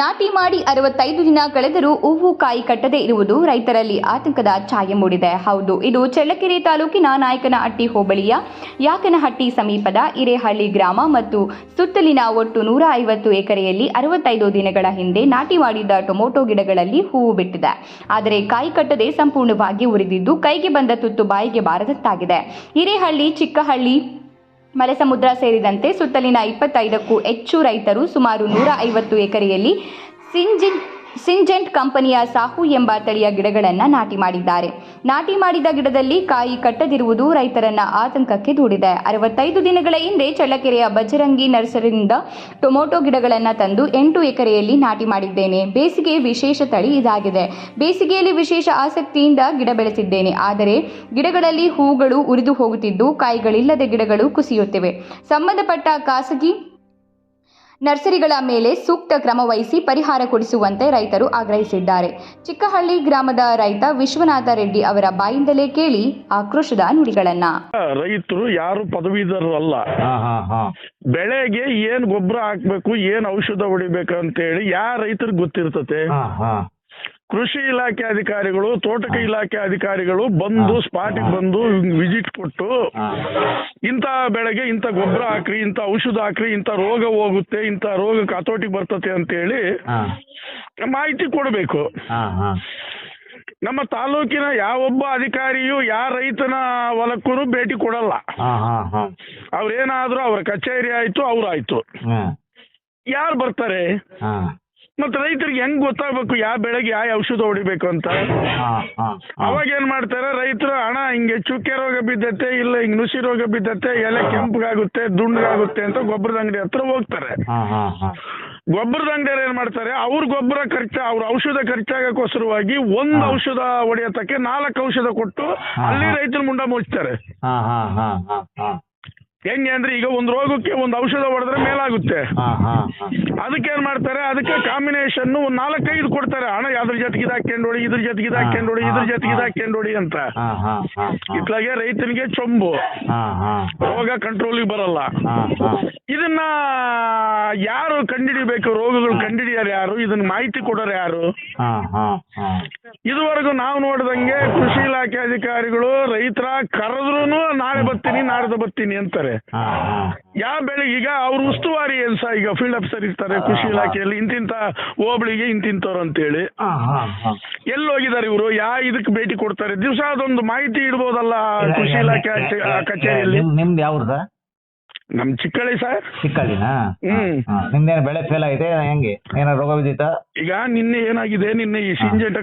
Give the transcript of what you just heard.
ನಾಟಿ ಮಾಡಿ ಅರವತ್ತೈದು ದಿನ ಕಳೆದರೂ ಹೂವು ಕಾಯಿ ಕಟ್ಟದೇ ಇರುವುದು ರೈತರಲ್ಲಿ ಆತಂಕದ ಛಾಯೆ ಮೂಡಿದೆ. ಹೌದು, ಇದು ಚಳ್ಳಕೆರೆ ತಾಲೂಕಿನ ನಾಯಕನಹಟ್ಟಿ ಹೋಬಳಿಯ ಯಾಕನಹಟ್ಟಿ ಸಮೀಪದ ಹಿರೇಹಳ್ಳಿ ಗ್ರಾಮ ಮತ್ತು ಸುತ್ತಲಿನ ಒಟ್ಟು ನೂರ ಐವತ್ತು ಎಕರೆಯಲ್ಲಿ ಅರವತ್ತೈದು ದಿನಗಳ ಹಿಂದೆ ನಾಟಿ ಮಾಡಿದ್ದ ಟೊಮೊಟೊ ಗಿಡಗಳಲ್ಲಿ ಹೂವು ಬಿಟ್ಟಿದೆ. ಆದರೆ ಕಾಯಿ ಕಟ್ಟದೆ ಸಂಪೂರ್ಣವಾಗಿ ಉರಿದಿದ್ದು ಕೈಗೆ ಬಂದ ತುತ್ತು ಬಾಯಿಗೆ ಬಾರದಂತಾಗಿದೆ. ಹಿರೇಹಳ್ಳಿ, ಚಿಕ್ಕಹಳ್ಳಿ ಮಲೆಸಮುದ್ರ ಸೇರಿದಂತೆ ಸುತ್ತಲಿನ ಇಪ್ಪತ್ತೈದಕ್ಕೂ ಹೆಚ್ಚು ರೈತರು ಸುಮಾರು ನೂರ ಐವತ್ತು ಎಕರೆಯಲ್ಲಿ ಸಿಂಜಿನ್ ಸಿಂಜೆಂಟ್ ಕಂಪನಿಯ ಸಾಹು ಎಂಬ ತಳಿಯ ಗಿಡಗಳನ್ನು ನಾಟಿ ಮಾಡಿದ್ದಾರೆ. ನಾಟಿ ಮಾಡಿದ ಗಿಡದಲ್ಲಿ ಕಾಯಿ ಕಟ್ಟದಿರುವುದು ರೈತರನ್ನ ಆತಂಕಕ್ಕೆ ದೂಡಿದೆ. ಅರವತ್ತೈದು ದಿನಗಳ ಹಿಂದೆ ಚಳ್ಳಕೆರೆಯ ಬಜರಂಗಿ ನರ್ಸರಿಯಿಂದ ಟೊಮೊಟೊ ಗಿಡಗಳನ್ನು ತಂದು ಎಂಟು ಎಕರೆಯಲ್ಲಿ ನಾಟಿ ಮಾಡಿದ್ದೇನೆ. ಬೇಸಿಗೆ ವಿಶೇಷ ತಳಿ ಇದಾಗಿದೆ. ಬೇಸಿಗೆಯಲ್ಲಿ ವಿಶೇಷ ಆಸಕ್ತಿಯಿಂದ ಗಿಡ ಬೆಳೆಸಿದ್ದೇನೆ. ಆದರೆ ಗಿಡಗಳಲ್ಲಿ ಹೂಗಳು ಉರಿದು ಹೋಗುತ್ತಿದ್ದು ಕಾಯಿಗಳಿಲ್ಲದೆ ಗಿಡಗಳು ಕುಸಿಯುತ್ತಿವೆ. ಸಂಬಂಧಪಟ್ಟ ಖಾಸಗಿ ನರ್ಸರಿಗಳ ಮೇಲೆ ಸೂಕ್ತ ಕ್ರಮ ವಹಿಸಿ ಪರಿಹಾರ ಕೊಡಿಸುವಂತೆ ರೈತರು ಆಗ್ರಹಿಸಿದ್ದಾರೆ. ಚಿಕ್ಕಹಳ್ಳಿ ಗ್ರಾಮದ ರೈತ ವಿಶ್ವನಾಥ ರೆಡ್ಡಿ ಅವರ ಬಾಯಿಂದಲೇ ಕೇಳಿ ಆಕ್ರೋಶದ ನುಡಿಗಳನ್ನ. ರೈತರು ಯಾರು ಪದವೀಧರರು ಅಲ್ಲ. ಹಾ ಹಾ ಹಾ. ಬೆಳೆಗೆ ಏನ್ ಗೊಬ್ಬರ ಹಾಕ್ಬೇಕು ಏನ್ ಔಷಧ ಹೊಡಿಬೇಕು ಅಂತ ಹೇಳಿ ಯಾವ ರೈತರಿಗೆ ಗೊತ್ತಿರ್ತತೆ? ಹಾ ಹಾ. ಕೃಷಿ ಇಲಾಖೆ ಅಧಿಕಾರಿಗಳು ತೋಟಕ ಇಲಾಖೆ ಅಧಿಕಾರಿಗಳು ಬಂದು. ಸ್ಪಾಟಿಗೆ ಬಂದು ವಿಸಿಟ್ ಕೊಟ್ಟು ಇಂಥ ಬೆಳೆಗೆ ಇಂಥ ಗೊಬ್ಬರ ಹಾಕ್ರಿ ಇಂಥ ಔಷಧ ಹಾಕ್ರಿ ಇಂಥ ರೋಗ ಹೋಗುತ್ತೆ ಇಂಥ ರೋಗ ಹತೋಟಿಗೆ ಬರ್ತತೆ ಅಂತ ಹೇಳಿ ಮಾಹಿತಿ ಕೊಡಬೇಕು. ನಮ್ಮ ತಾಲೂಕಿನ ಯಾವೊಬ್ಬ ಅಧಿಕಾರಿಯು ಯಾವ ರೈತನ ಹೊಲಕ್ಕೂ ಭೇಟಿ ಕೊಡಲ್ಲ. ಅವ್ರೇನಾದ್ರೂ ಅವ್ರ ಕಚೇರಿ ಆಯ್ತು ಅವ್ರಾಯ್ತು. ಯಾರು ಬರ್ತಾರೆ? ಮತ್ತೆ ರೈತರಿಗೆ ಹೆಂಗ್ ಗೊತ್ತಾಗ್ಬೇಕು? ಯಾವ ಬೆಳೆಗೆ ಯಾವ ಔಷಧ ಹೊಡಿಬೇಕು ಅಂತ? ಅವಾಗ ಏನ್ ಮಾಡ್ತಾರೆ ರೈತರು ಹಣ ಹಿಂಗೆ ಚುಕ್ಕೆ ರೋಗ ಬಿದ್ದತೆ ಇಲ್ಲ ಹಿಂಗ್ ನುಸಿ ರೋಗ ಬಿದ್ದತೆ ಎಲೆ ಕೆಂಪಗಾಗುತ್ತೆ ದುಂಡಗಾಗುತ್ತೆ ಅಂತ ಗೊಬ್ಬರದ ಅಂಗಡಿ ಹತ್ರ ಹೋಗ್ತಾರೆ. ಗೊಬ್ಬರದ ಅಂಗಡಿಯವ್ರು ಏನ್ ಮಾಡ್ತಾರೆ ಅವ್ರ ಗೊಬ್ಬರ ಖರ್ಚು ಅವ್ರ ಔಷಧ ಖರ್ಚಾಗಕ್ಕೋಸ್ಕರವಾಗಿ ಒಂದ್ ಔಷಧ ಹೊಡೆಯತಕ್ಕೆ ನಾಲ್ಕು ಔಷಧ ಕೊಟ್ಟು ಅಲ್ಲಿ ರೈತರು ಮುಂಡ ಮುಚ್ತಾರೆ. ಹೆಂಗೆ ಅಂದ್ರೆ ಈಗ ಒಂದು ರೋಗಕ್ಕೆ ಒಂದು ಔಷಧ ಹೊಡೆದ್ರೆ ಮೇಲಾಗುತ್ತೆ. ಅದಕ್ಕೆ ಏನ್ ಮಾಡ್ತಾರೆ? ಅದಕ್ಕೆ ಕಾಂಬಿನೇಷನ್ ಒಂದ್ ನಾಲ್ಕೈದು ಕೊಡ್ತಾರೆ. ಹಣ ಅದ್ರ ಜೊತೆಗೆ ಇದು ಹಾಕ್ಕೊಂಡು ಹೊಡಿ ಇದ್ರ ಜೊತೆಗೆ ಇದು ಹಾಕ್ಕೊಂಡು ಹೊಡಿ ಇದ್ರ ಜೊತೆಗೆ ಇದು ಹಾಕ್ಕೊಂಡು ಹೊಡಿ ಅಂತ. ಇತ್ಲಾಗೆ ರೈತನಿಗೆ ಚೊಂಬು. ರೋಗ ಕಂಟ್ರೋಲಿಗೆ ಬರಲ್ಲ. ಇದನ್ನ ಯಾರು ಕಂಡಿಡಿಬೇಕು? ರೋಗಗಳು ಕಂಡಿಡಿಯಾರು ಯಾರು? ಇದನ್ನ ಮಾಹಿತಿ ಕೊಡೋರು ಯಾರು? ಇದುವರೆಗೂ ನಾವು ನೋಡ್ದಂಗೆ ಕೃಷಿ ಇಲಾಖೆ ಅಧಿಕಾರಿಗಳು ರೈತರ ಕರೆದ್ರು ನಾಳೆ ಬರ್ತೀನಿ ನಾಡ್ದು ಬರ್ತೀನಿ ಅಂತಾರೆ. ಯಾವ ಬೆಳೆ ಈಗ ಅವ್ರ ಉಸ್ತುವಾರಿ ಏನ್ ಸಹ ಈಗ ಫೀಲ್ಡ್ ಆಫೀಸರ್ ಇರ್ತಾರೆ ಕೃಷಿ ಇಲಾಖೆಯಲ್ಲಿ ಇಂತಿಂತ ಹೋಬಳಿಗೆ ಇಂತಿಂತವ್ರು ಅಂತೇಳಿ. ಎಲ್ಲಿ ಹೋಗಿದ್ದಾರೆ ಇವರು ಯಾ ಇದಕ್ಕೆ ಭೇಟಿ ಕೊಡ್ತಾರೆ? ದಿವಸ ಅದೊಂದು ಮಾಹಿತಿ ಇಡ್ಬೋದಲ್ಲ ಕೃಷಿ ಇಲಾಖೆ ಕಚೇರಿಯಲ್ಲಿ? ನಿಮ್ ನಿಮ್ದು ಯಾವ್ದು? ನಮ್ ಚಿಕ್ಕಳ್ಳಿ ಸರ್. ಚಿಕ್ಕಳ್ಳಿನಾ? ನಿಮ್ದೇನು ಬೆಳೆ ಫೇಲ್ ಆಗಿದೆ? ಹೆಂಗೆ? ಏನಾರ ರೋಗ ಬಿದ್ದಿತ್ತಾ ಈಗ ನಿನ್ನೆ ಏನಾಗಿದೆ? ನಿನ್ನೆ ಈ ಸಿಂಜೆಟ